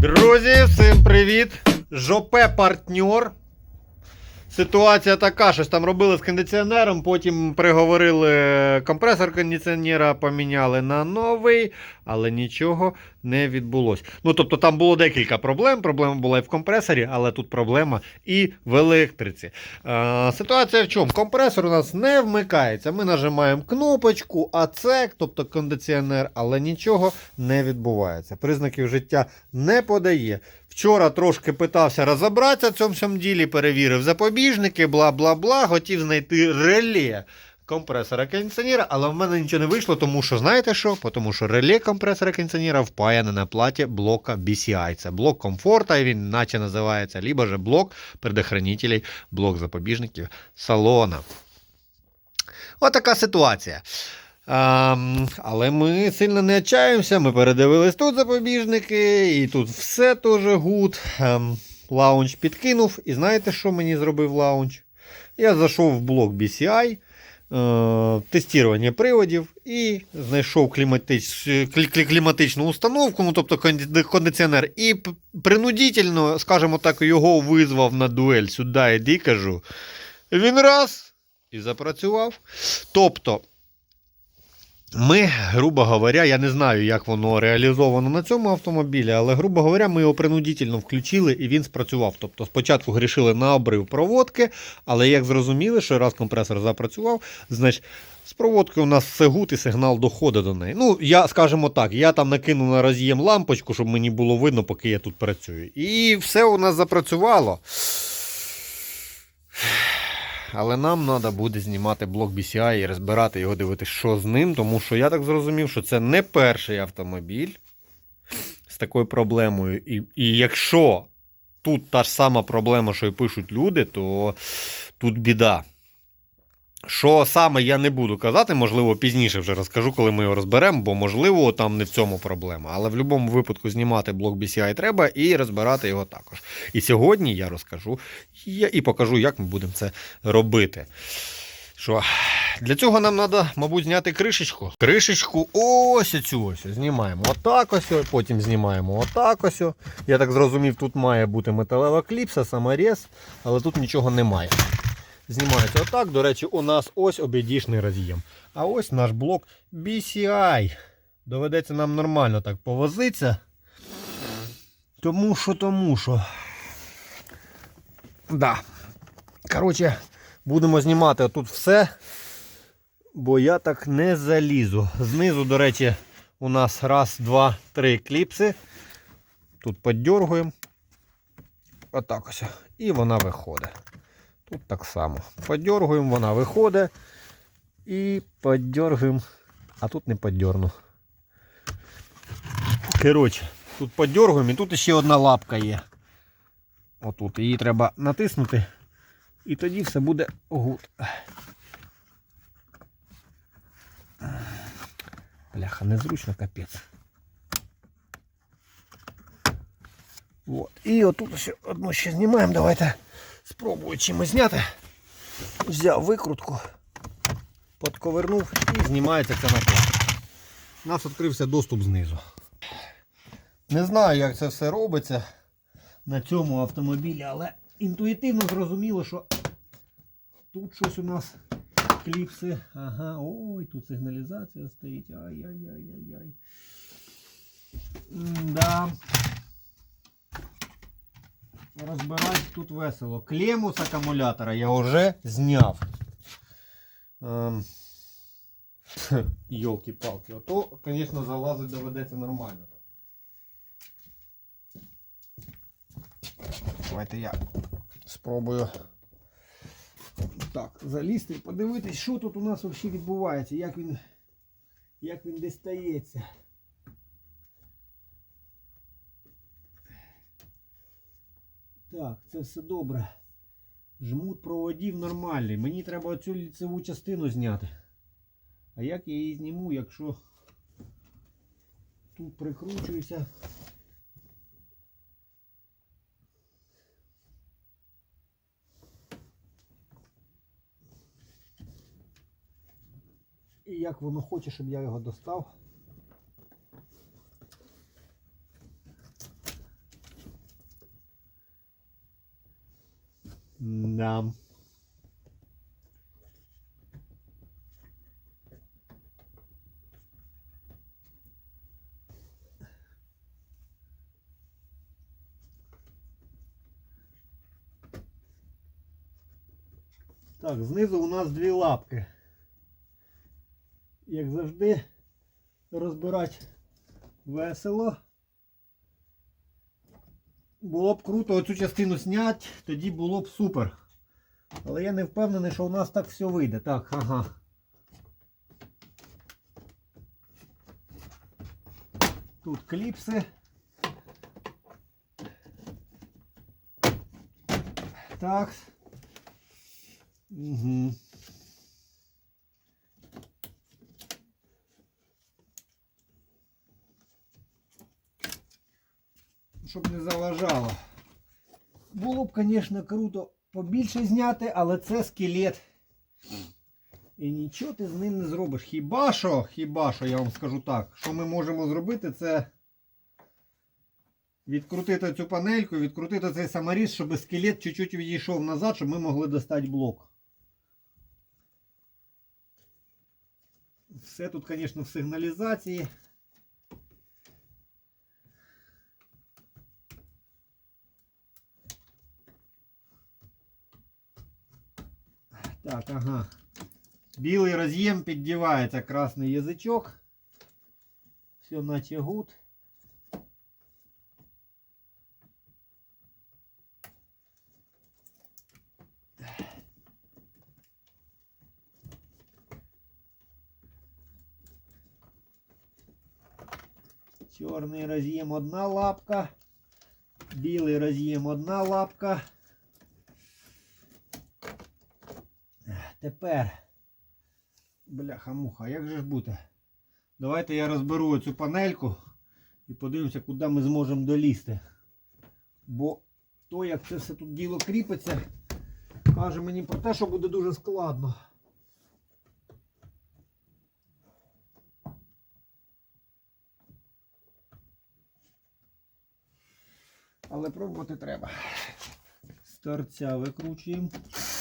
Друзі, всім привіт! Жопе партньор. Ситуація така, щось там робили з кондиціонером, потім приговорили компресор кондиціонера, поміняли на новий, але нічого не відбулося. Ну, тобто там було декілька проблем. Проблема була і в компресорі, але тут проблема і в електриці. Е, ситуація в чому? Компресор у нас не вмикається. Ми нажимаємо кнопочку, АЦЕК, тобто кондиціонер, але нічого не відбувається. Признаків життя не подає. Вчора трошки питався розібратися в цьому всьому ділі, перевірив запобіжники, бла бла бла, хотів знайти реле компресора кондиціонера, але в мене нічого не вийшло, тому що знаєте що? Тому що реле компресора кондиціонера впаяне на платі блока BCI. Це блок комфорта, він наче називається, либо же блок предохранителей, блок запобіжників салона. Отака ситуація. Ем, але ми сильно не отчаємося. Ми передивились тут запобіжники, і тут все теж гуд. Ем, лаунч підкинув. І знаєте, що мені зробив лаунч? Я зайшов в блок BCI, е, тестування приводів і знайшов кліматич, клі- клі- кліматичну установку, ну тобто кондиціонер, і принудительно, скажімо так, його визвав на дуель. Сюди іди, кажу. Він раз і запрацював. Тобто. Ми, грубо говоря, я не знаю, як воно реалізовано на цьому автомобілі, але, грубо говоря, ми його принудительно включили і він спрацював. Тобто спочатку грішили на обрив проводки, але як зрозуміли, що раз компресор запрацював, значить з проводки у нас все гуд і сигнал доходить до неї. Ну, я, скажімо так, я там накинув на роз'єм лампочку, щоб мені було видно, поки я тут працюю. І все у нас запрацювало. Але нам треба буде знімати блок BCI і розбирати його, дивитися, що з ним, тому що я так зрозумів, що це не перший автомобіль з такою проблемою. І, і якщо тут та ж сама проблема, що і пишуть люди, то тут біда. Що саме я не буду казати, можливо, пізніше вже розкажу, коли ми його розберемо, бо можливо там не в цьому проблема. Але в будь-якому випадку знімати блок BCI треба і розбирати його також. І сьогодні я розкажу і покажу, як ми будемо це робити. Що? Для цього нам треба, мабуть, зняти кришечку. Кришечку ось цю ось. Знімаємо отак ось, потім знімаємо отак ось. Я так зрозумів, тут має бути металева кліпса, саморез, але тут нічого немає. Знімається отак. До речі, у нас ось обідішний роз'єм. А ось наш блок BCI. Доведеться нам нормально так повозитися. Тому що, тому що. Да. Коротше, будемо знімати тут все, бо я так не залізу. Знизу, до речі, у нас раз, два, три кліпси. Тут піддергуємо. Отак ось. І вона виходить. Тут так само. Подергуємо, вона виходить. І подергуємо. А тут не поддерну. Коротше, тут подергуємо і тут ще одна лапка є. Отут. Її треба натиснути. І тоді все буде гуд. Бляха, незручно капець. От. І отут ще одну ще знімаємо. Давайте спробую чимось зняти. Взяв викрутку, подковернув і знімається ця накладка. У нас відкрився доступ знизу. Не знаю, як це все робиться на цьому автомобілі, але інтуїтивно зрозуміло, що тут щось у нас кліпси. Ага, ой, тут сигналізація стоїть. Ай-яй-яй-яй-яй. Да. Розбирати тут весело. Клему з акумулятора я вже зняв. Ем... Йолки-палки. Ото, звісно, залазить доведеться нормально. Давайте я спробую так, залізти і подивитись, що тут у нас взагалі відбувається, як він, як він дістається. Так, це все добре. Жмут проводів нормальний. Мені треба оцю ліцеву частину зняти. А як я її зніму, якщо тут прикручуюся? І як воно хоче, щоб я його достав. Да. Так, знизу у нас дві лапки. Як завжди, розбирати весело. Було б круто оцю частину зняти, тоді було б супер. Але я не впевнений, що у нас так все вийде. Так, ага. Тут кліпси. Так. Угу. Щоб не заважало. Було б, звісно, круто побільше зняти, але це скелет. І нічого ти з ним не зробиш. Хіба що, хіба що, я вам скажу так, що ми можемо зробити, це відкрутити цю панельку, відкрутити цей саморіз, щоб скелет чуть-чуть відійшов назад, щоб ми могли достати блок. Все тут, звісно, в сигналізації. Так, ага. Білий роз'єм піддівається красний язичок. Все наче гуд. Чорний роз'єм одна лапка. Білий роз'єм одна лапка. Тепер. Бляха-муха, як же ж бути? Давайте я розберу цю панельку і подивимося, куди ми зможемо долізти. Бо то, як це все тут діло кріпиться, каже мені про те, що буде дуже складно. Але пробувати треба. З торця викручуємо.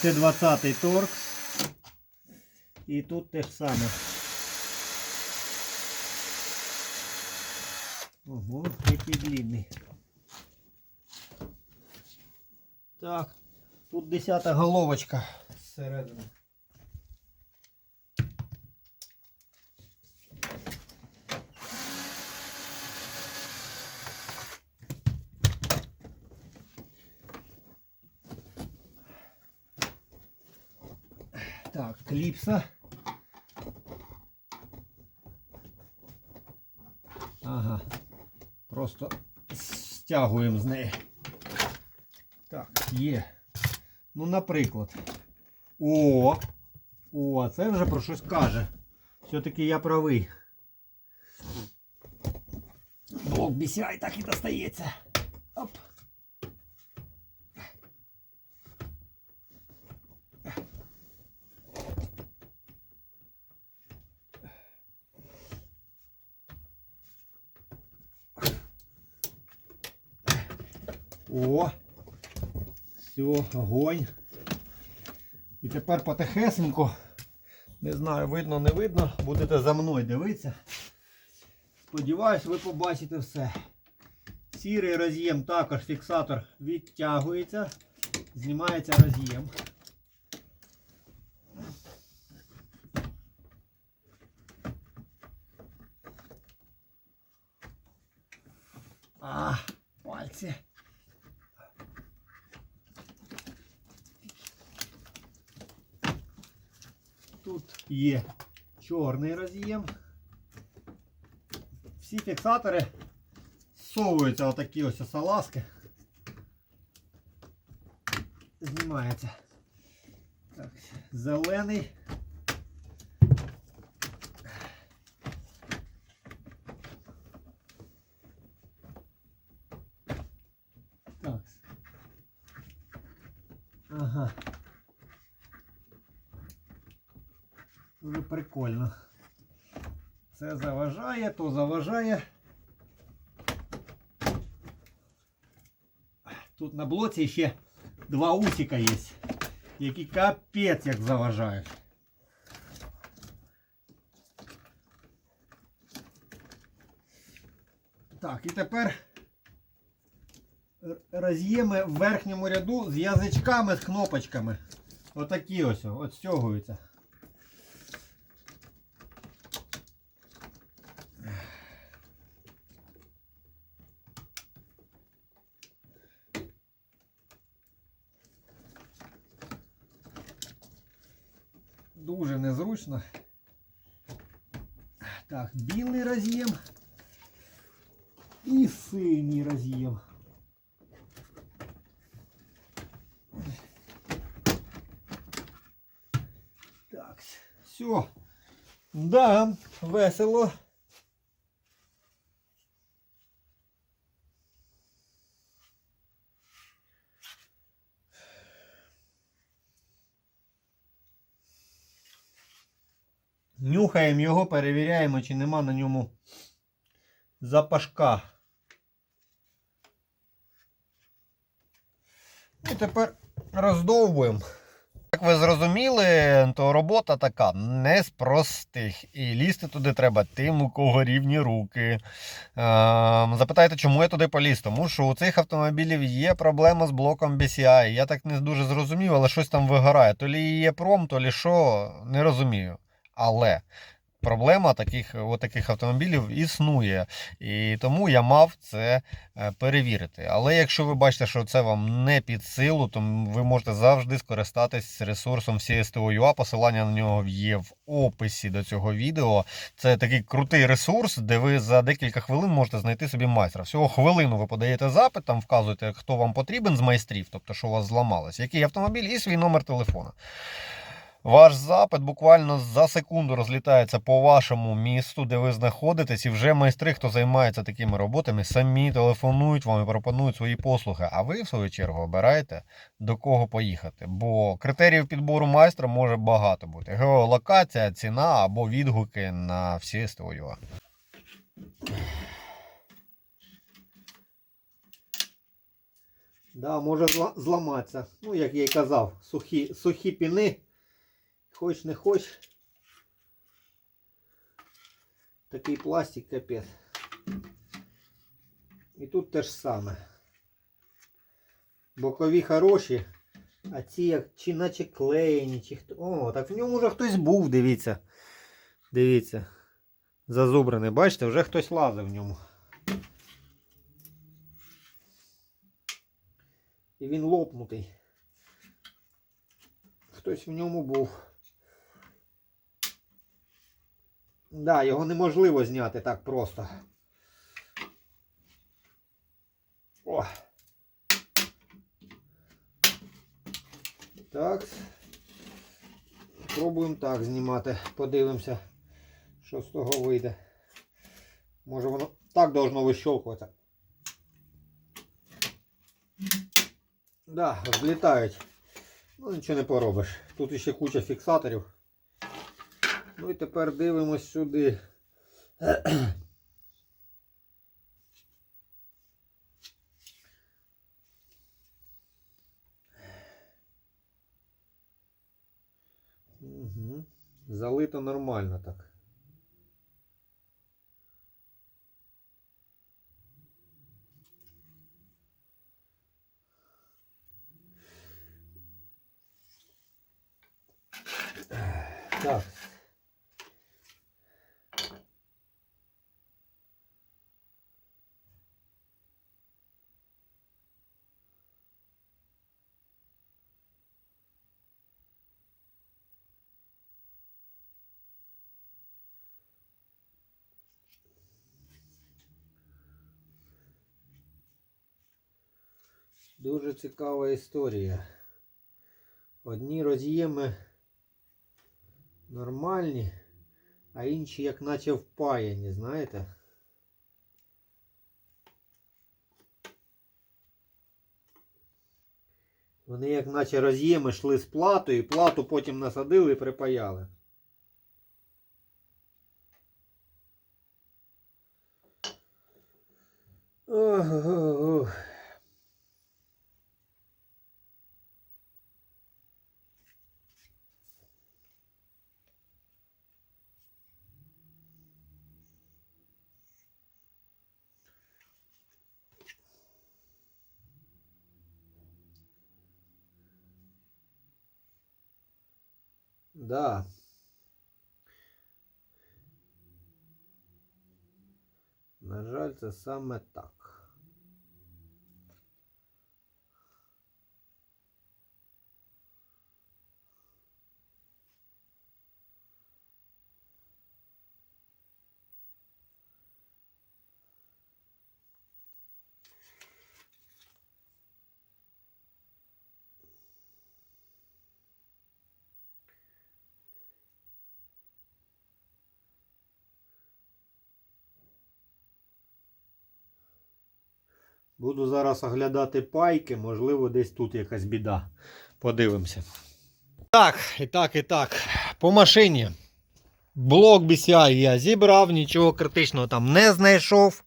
Це 20-й торк. І тут те ж саме. Ого, який длинний. Так, тут 10 головочка зсередини. Так, кліпса. Ага. Просто стягуємо з неї. Так, є. Ну, наприклад. О! О, це вже про щось каже. Все-таки я правий. Блок BCI так і достається. Оп. О! Все, огонь. І тепер потихесенько. Не знаю, видно, не видно. Будете за мною дивитися. Сподіваюсь, ви побачите все. Сірий роз'єм також фіксатор відтягується. Знімається роз'єм. А, пальці. Тут є чорний роз'єм. Всі фіксатори зсовуються отакі ось салазки. Знімається. Так, зелений. Так. Ага. Дуже прикольно. Це заважає, то заважає. Тут на блоці ще два усика є, які капець як заважають. Так, і тепер роз'єми в верхньому ряду з язичками, з кнопочками. Отакі ось, от стягуються. Дуже незручно. Так, білий роз'єм і синій роз'єм. Так, все. Да, весело. Нюхаємо його, перевіряємо, чи нема на ньому запашка. І тепер роздовбуємо. Як ви зрозуміли, то робота така не з простих. І лізти туди треба тим, у кого рівні руки. Ем, Запитайте, чому я туди поліз? Тому що у цих автомобілів є проблема з блоком BCI. Я так не дуже зрозумів, але щось там вигорає. То лі є пром, то лі що, не розумію. Але проблема таких, от таких автомобілів існує. І тому я мав це е, перевірити. Але якщо ви бачите, що це вам не під силу, то ви можете завжди скористатись ресурсом CSTO.ua. Посилання на нього є в описі до цього відео. Це такий крутий ресурс, де ви за декілька хвилин можете знайти собі майстра. Всього хвилину ви подаєте запит, там вказуєте, хто вам потрібен з майстрів, тобто що у вас зламалось, який автомобіль і свій номер телефона. Ваш запит буквально за секунду розлітається по вашому місту, де ви знаходитесь, і вже майстри, хто займається такими роботами, самі телефонують вам і пропонують свої послуги. А ви, в свою чергу, обираєте до кого поїхати. Бо критеріїв підбору майстра може багато бути: геолокація, ціна або відгуки на всі СТО. Да, може зламатися. Ну, як я й казав, сухі, сухі піни. Хоч не хоч. Такий пластик капець. І тут те ж саме. Бокові хороші, а ці як чи наче клеєні, чи хто. О, так в ньому вже хтось був, дивіться. Дивіться. Зазубраний, бачите, вже хтось лазив в ньому. І він лопнутий. Хтось в ньому був. Да, його неможливо зняти так просто. О. Так. Пробуємо так знімати. Подивимося, що з того вийде. Може воно так должно вищолкуватися. Да, злітають. Ну нічого не поробиш. Тут ще куча фіксаторів. Ну і тепер дивимось сюди. Угу. Залито нормально так. Так. Дуже цікава історія. Одні роз'єми нормальні, а інші як наче впаяні, знаєте? Вони як наче роз'єми йшли з платою, і плату потім насадили і припаяли. Ох, ох, ох. Да. На жаль, це саме так. Буду зараз оглядати пайки, можливо, десь тут якась біда. Подивимося. Так, і так, і так. По машині. Блок BCI я зібрав, нічого критичного там не знайшов.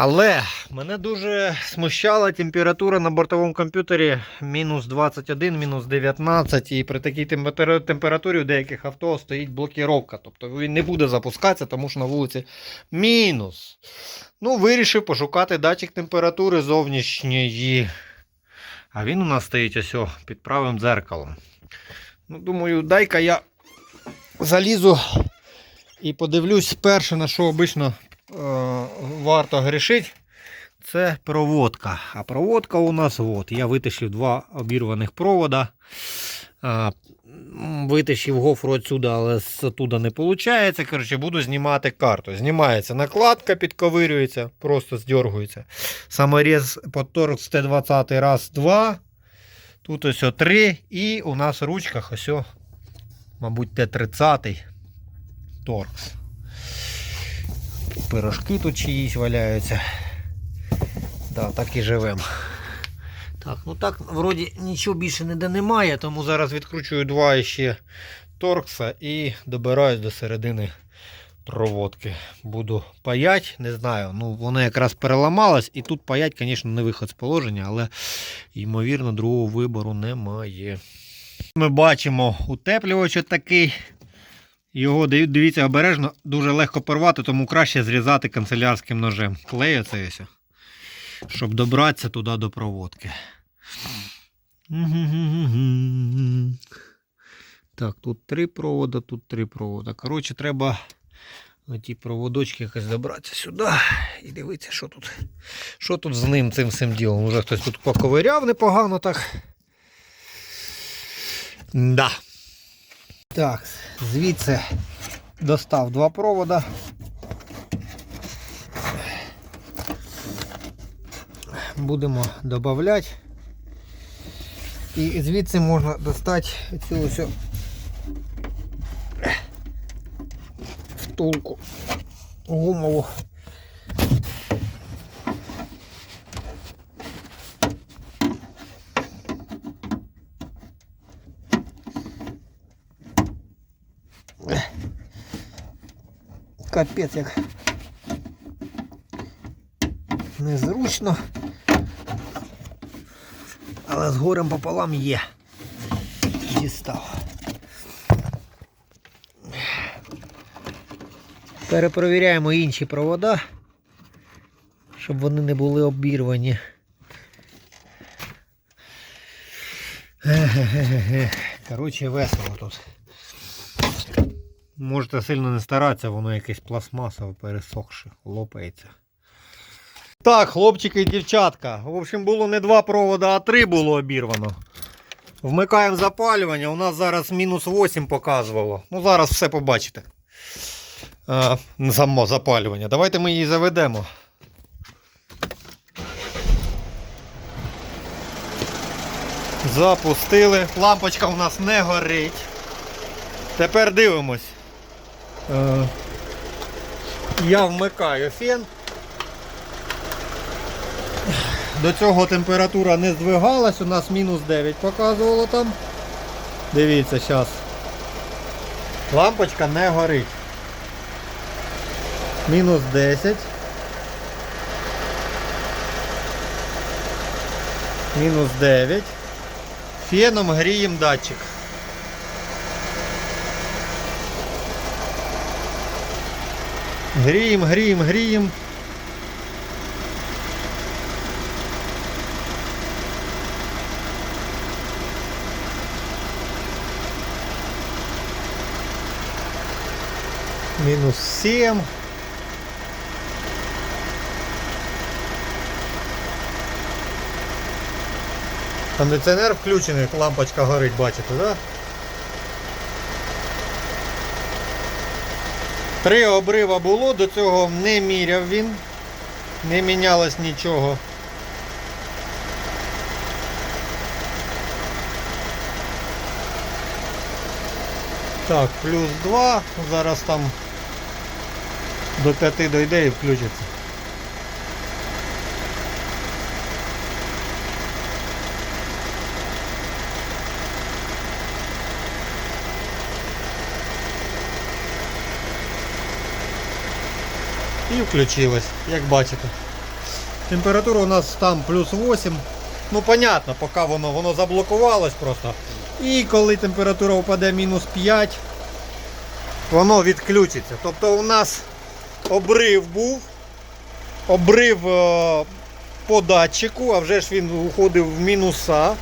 Але мене дуже смущала температура на бортовому комп'ютері мінус 21, мінус 19. І при такій температурі- у деяких авто стоїть блокіровка. Тобто він не буде запускатися, тому що на вулиці мінус. Ну, вирішив пошукати датчик температури зовнішньої. А він у нас стоїть ось під правим дзеркалом. Ну, думаю, дай-ка я залізу і подивлюсь перше, на що обично варто грішити. Це проводка. А проводка у нас от. Я витащив два обірваних провода. Витащив гофру отсюда, але туди не виходить. Коротше, буду знімати карту. Знімається накладка, підковирюється, просто здергується. Саморіз по торкс Т20 раз, два. Тут ось о, три. І у нас в ручках ось, мабуть, Т30 торкс. Пирожки тут чиїсь валяються. Да, так і живемо. Так, ну так, вроді нічого більше ніде немає, тому зараз відкручую два ще торкса і добираюсь до середини проводки. Буду паять, не знаю. Ну, воно якраз переламалось, і тут паять, звісно, не виход з положення, але ймовірно, другого вибору немає. Ми бачимо утеплювач такий. Його дивіться обережно, дуже легко порвати, тому краще зрізати канцелярським ножем. Клею це щоб добратися туди до проводки. Так, тут три провода, тут три провода. Коротше, треба ті проводочки якось добратися сюди і дивитися, що тут, що тут з ним цим всім ділом. Уже хтось тут поковиряв непогано так. Да. Так, звідси достав два провода. Будемо додати. І звідси можна достати цю ось втулку гумову. Капець як незручно. Але з горем пополам є. Дістав. Перепровіряємо інші провода, щоб вони не були обірвані. Коротше, весело тут. Можете сильно не старатися, воно якесь пластмасове пересохше, лопається. Так, хлопчики і дівчатка. В общем, було не два провода, а три було обірвано. Вмикаємо запалювання. У нас зараз мінус 8 показувало. Ну, зараз все побачите. А, само запалювання. Давайте ми її заведемо. Запустили. Лампочка у нас не горить. Тепер дивимось. Е, Я вмикаю фен. До цього температура не здвигалась, у нас мінус 9 показувало там. Дивіться, зараз. Лампочка не горить. Мінус 10. Мінус 9. Феном гріємо датчик. Грім, гріємо, гріємо. Мінус 7. Кондиціонер включений, лампочка горить, бачите, так? Да? Три обрива було, до цього не міряв він, не мінялось нічого. Так, плюс 2, зараз там до 5 дойде і включиться. І включилось, як бачите. Температура у нас там плюс 8. Ну, понятно, поки воно, воно заблокувалось просто. І коли температура впаде мінус 5, воно відключиться. Тобто у нас обрив був, обрив е, по датчику, а вже ж він уходив в мінуса.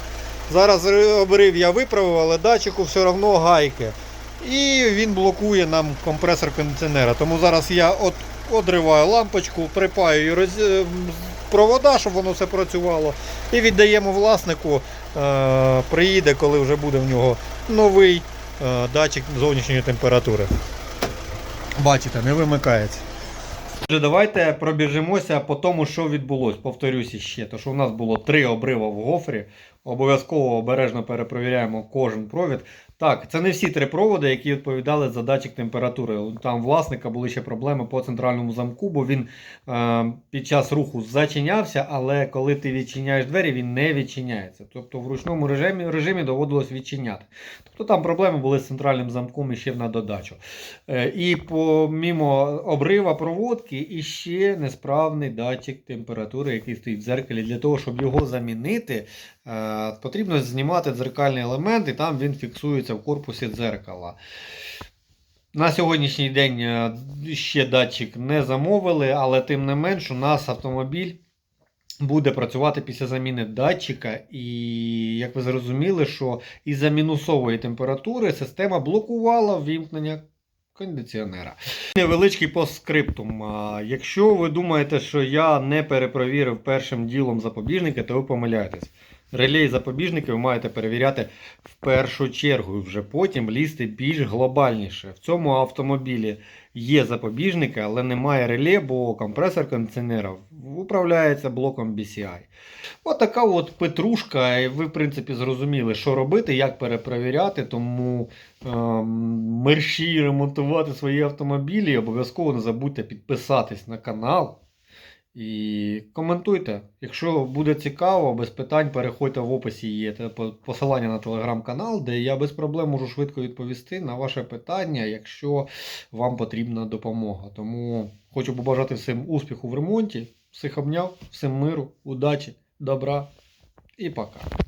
Зараз обрив я виправив, але датчику все одно гайки. І він блокує нам компресор кондиціонера. Тому зараз я от, одриваю лампочку, припаю роз... е, провода, щоб воно все працювало. І віддаємо власнику. Е, приїде, коли вже буде в нього новий е, датчик зовнішньої температури. Бачите, не вимикається. Давайте пробіжимося по тому, що відбулося. Повторюся ще, то що у нас було три обрива в гофрі. Обов'язково обережно перепровіряємо кожен провід. Так, це не всі три проводи, які відповідали за датчик температури. Там власника були ще проблеми по центральному замку, бо він е, під час руху зачинявся, але коли ти відчиняєш двері, він не відчиняється. Тобто в ручному режимі, режимі доводилось відчиняти. Тобто там проблеми були з центральним замком і ще на додачу. Е, і помімо обрива проводки, і ще несправний датчик температури, який стоїть в дзеркалі. Для того, щоб його замінити, потрібно знімати дзеркальний елемент, і там він фіксується в корпусі дзеркала. На сьогоднішній день е, ще датчик не замовили, але тим не менш у нас автомобіль буде працювати після заміни датчика. І як ви зрозуміли, що із-за мінусової температури система блокувала ввімкнення кондиціонера. Невеличкий постскриптум. А, Якщо ви думаєте, що я не перепровірив першим ділом запобіжники, то ви помиляєтесь. Реле і запобіжники ви маєте перевіряти в першу чергу і вже потім лізти більш глобальніше. В цьому автомобілі є запобіжники, але немає реле, бо компресор кондиціонера управляється блоком BCI. От така от петрушка, і ви, в принципі, зрозуміли, що робити, як перепровіряти, тому ем, мерщі ремонтувати свої автомобілі. Обов'язково не забудьте підписатись на канал. І коментуйте. Якщо буде цікаво, без питань переходьте в описі є по- посилання на телеграм-канал, де я без проблем можу швидко відповісти на ваше питання, якщо вам потрібна допомога. Тому хочу побажати всім успіху в ремонті. Всіх обняв, всім миру, удачі, добра і пока.